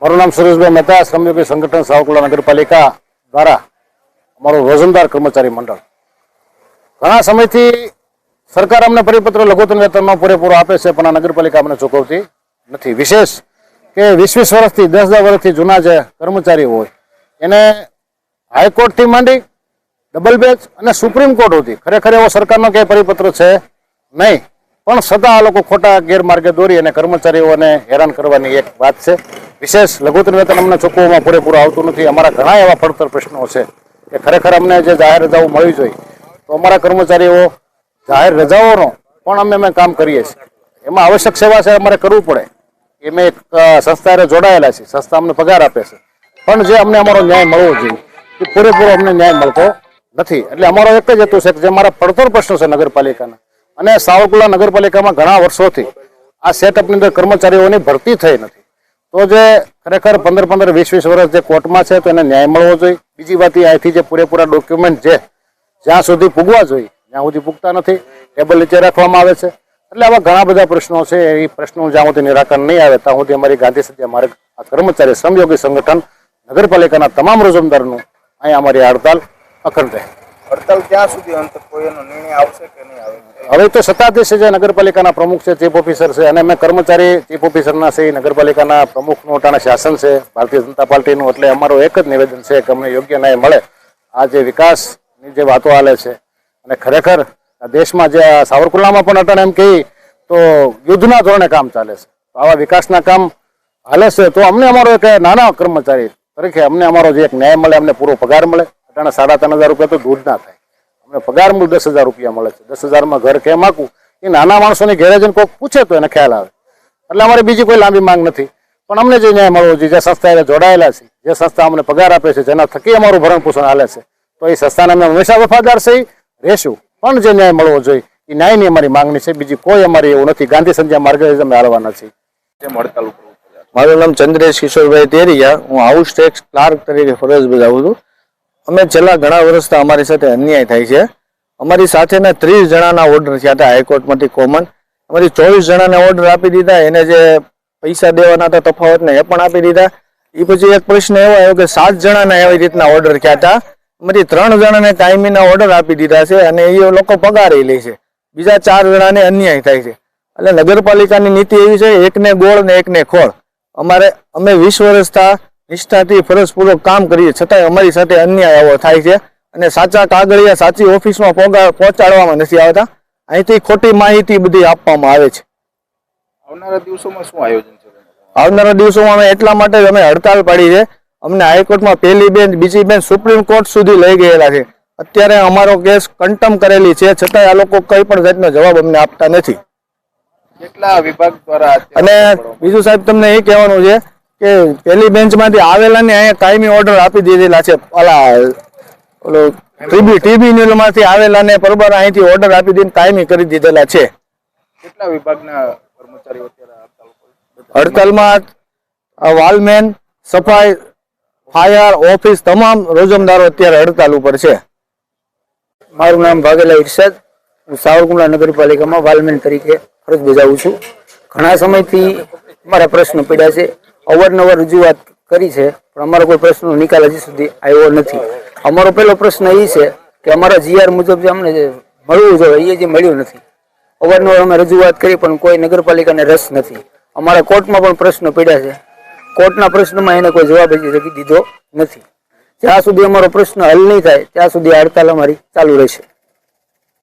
મારું નામ સુરેશભાઈ મહેતા શ્રમયોગી સંગઠન સાવકુલા નગરપાલિકા દ્વારા અમારું રોજમદાર કર્મચારી મંડળ. ઘણા સમયથી સરકાર અમને પરિપત્ર લઘુત્તમ વેતનનો પૂરેપૂરો આપે છે, પણ આ નગરપાલિકા અમને ચૂકવતી નથી. વિશેષ કે વીસ વીસ વર્ષથી, દસ દસ વર્ષથી જૂના જે કર્મચારીઓ હોય, એને હાઈકોર્ટથી માંડી ડબલ બેચ અને સુપ્રીમ કોર્ટ હતી ખરેખર એવો સરકારનો ક્યાંય પરિપત્ર છે નહીં. પણ છતાં આ લોકો ખોટા ગેરમાર્ગે દોરી અને કર્મચારીઓને હેરાન કરવાની એક વાત છે. વિશેષ લઘુત્તમ વેતન અમને ચૂકવવામાં પૂરેપૂરું આવતું નથી. અમારા ઘણા એવા પડતર પ્રશ્નો છે કે ખરેખર અમને જે જાહેર રજાઓ મળવી જોઈએ, તો અમારા કર્મચારીઓ જાહેર રજાઓનો પણ અમે અમે કામ કરીએ છીએ. એમાં આવશ્યક સેવા છે, અમારે કરવું પડે. એ મેં એક સંસ્થાએ સંસ્થા જોડાયેલા છે. સંસ્થા અમને પગાર આપે છે. પણ જે અમને અમારો ન્યાય મળવો જોઈએ, એ પૂરેપૂરો અમને ન્યાય મળતો નથી. એટલે અમારો એક જ હેતુ છે કે જે મારા પડતર પ્રશ્નો છે નગરપાલિકાના અને સાવરકુલા નગરપાલિકામાં ઘણા વર્ષોથી આ સેટઅપની અંદર કર્મચારીઓની ભરતી થઈ નથી. તો જે ખરેખર પંદર પંદર વીસ વીસ વર્ષ જે કોર્ટમાં છે તો એને ન્યાય મળવો જોઈએ. બીજી વાત એ અહીંથી જે પૂરેપૂરા ડોક્યુમેન્ટ છે, જ્યાં સુધી પૂગવા જોઈએ, ત્યાં સુધી પૂગતા નથી. ટેબલ નીચે રાખવામાં આવે છે. એટલે આવા ઘણા બધા પ્રશ્નો છે. એ પ્રશ્નો જ્યાં સુધી નિરાકરણ નહીં આવે, ત્યાં સુધી અમારી ગાંધી સત્યા માર્ગ આ કર્મચારી શ્રમયોગી સંગઠન નગરપાલિકાના તમામ રોજમદારનું અહીંયા અમારી હડતાલ અખંડ રહે. હવે તો સત્તાધીશ જે નગરપાલિકાના પ્રમુખ છે, ચીફ ઓફિસર છે, અને અમે કર્મચારી ચીફ ઓફિસરના છે નગરપાલિકાના પ્રમુખનું અટાણા શાસન છે, ભારતીય જનતા પાર્ટીનું, એટલે અમારો એક જ નિવેદન છે કે અમને યોગ્ય ન્યાય મળે. આ જે વિકાસની જે વાતો આલે છે, અને ખરેખર દેશમાં જે આ સાવરકુંડલામાં પણ અટાણે એમ કહી, તો યુદ્ધના ધોરણે કામ ચાલે છે. આવા વિકાસના કામ હાલે છે, તો અમને અમારો એક નાના કર્મચારી તરીકે અમને અમારો જે એક ન્યાય મળે, અમને પૂરો પગાર મળે. અટાણે સાડા ત્રણ હજાર રૂપિયા તો દૂધ ના થાય. અમને પગાર મૂળ દસ હજાર રૂપિયા મળે છે. દસ હજારમાં ઘર કેમ આખું એ નાના માણસોની ઘેરે જઈને કોઈક પૂછે તો એને ખ્યાલ આવે. એટલે અમારે બીજી કોઈ લાંબી માંગ નથી. પણ અમને જે ન્યાય મળવો જોઈએ જે સંસ્થા એને જોડાયેલા છે જે સંસ્થા અમને પગાર આપે છે જેના થકી અમારું ભરણ પોષણ હાલે છે તો એ સંસ્થાને અમે હંમેશા વફાદાર છે રહેશું. પણ જે ન્યાય મળવો જોઈએ એ ન્યાયની અમારી માંગણી છે. બીજી કોઈ અમારી એવું નથી. ગાંધી સંધ્યા માર્ગે અમે હાલવાના છીએ. મારું નામ ચંદ્રેશ કિશોરભાઈ તેરિયા. હું હાઉસ ટેક્સ ક્લાર્ક તરીકે ફરજ બજાવું છું. અમે છેલ્લા ઘણા વર્ષથી અમારી સાથે અન્યાય થાય છે. અમારી સાથેના ત્રીસ જણાના ઓર્ડર થયા હતા હાઈકોર્ટમાંથી કોમન અમારી ચોવીસ જણાને ઓર્ડર આપી દીધા. એને જે પૈસા દેવાના હતા, તફાવતને એ પણ આપી દીધા. એ પછી એક પ્રશ્ન એવો આવ્યો કે સાત જણાના એવી રીતના ઓર્ડર થયા હતા. અમારી ત્રણ જણાને કાયમીના ઓર્ડર આપી દીધા છે અને એ લોકો પગાર લે છે. બીજા ચાર જણાને અન્યાય થાય છે. એટલે નગરપાલિકાની નીતિ એવી છે, એકને ગોળ ને એકને ખોળ. અમારે, અમે વીસ વર્ષથી નિષ્ઠાથી ફરજપૂર્વક કામ કરીએ. છતાંય અમારી સાથે અન્યાય આવો થાય છે અને સાચા કાગળિયા સાચી ઓફિસમાં પહોંચા- પહોંચાડવામાં નથી આવતા. અહીંથી ખોટી માહિતી બધી આપવામાં આવે છે. આવનારા દિવસોમાં શું આયોજન છે? આવનારા દિવસોમાં અમે એટલા માટે જ અમે હડતાલ પાડી છે. અમને હાઈકોર્ટમાં પહેલી બેન્ચ બીજી બેન્ચ સુપ્રીમ કોર્ટ સુધી લઈ ગયેલા છે. અત્યારે અમારો કેસ કન્ટમ કરેલી છે. છતાંય આ લોકો કઈ પણ જાતનો જવાબ અમને આપતા નથી. કેટલા વિભાગ દ્વારા અને બીજું સાહેબ તમને એ કહેવાનું છે કે પેલી બેન્ચમાંથી આવેલા ને અહીંયા કાયમી ઓર્ડર આપી દીધેલા છે. ઓલા ઓલો ટીબી ટીબી માંથી આવેલા ને બરોબર અહીંથી ઓર્ડર આપી દઈને કાયમી કરી દીધેલા છે. કેટલા વિભાગના કર્મચારીઓ અત્યારે હડતાલ હડતાલમાં આ વાલમેન સફાઈ ફાયર ઓફિસ તમામ રોજમદારો અત્યારે હડતાલ ઉપર છે. મારું નામ ભાગેલા ઇરશાદ હું સાવરકુંડલા નગરપાલિકામાં વાલમેન તરીકે ફરજ બજાવું છું. ઘણા સમયથી મારા પ્રશ્નો પડ્યા છે. અવારનવાર રજૂઆત કરી છે, પણ અમારો કોઈ પ્રશ્નનો નિકાલ હજી સુધી આવ્યો નથી. અમારો પહેલો પ્રશ્ન એ છે કે અમારા જીઆર મુજબ જે અમને જે મળવું જોઈએ, એ જે મળ્યું નથી. અવારનવાર અમે રજૂઆત કરી, પણ કોઈ નગરપાલિકાને રસ નથી. અમારા કોર્ટમાં પણ પ્રશ્નો પડ્યા છે. કોર્ટના પ્રશ્નમાં એને કોઈ જવાબ દીધો નથી. જ્યાં સુધી અમારો પ્રશ્ન હલ નહીં થાય, ત્યાં સુધી હડતાલ અમારી ચાલુ રહેશે.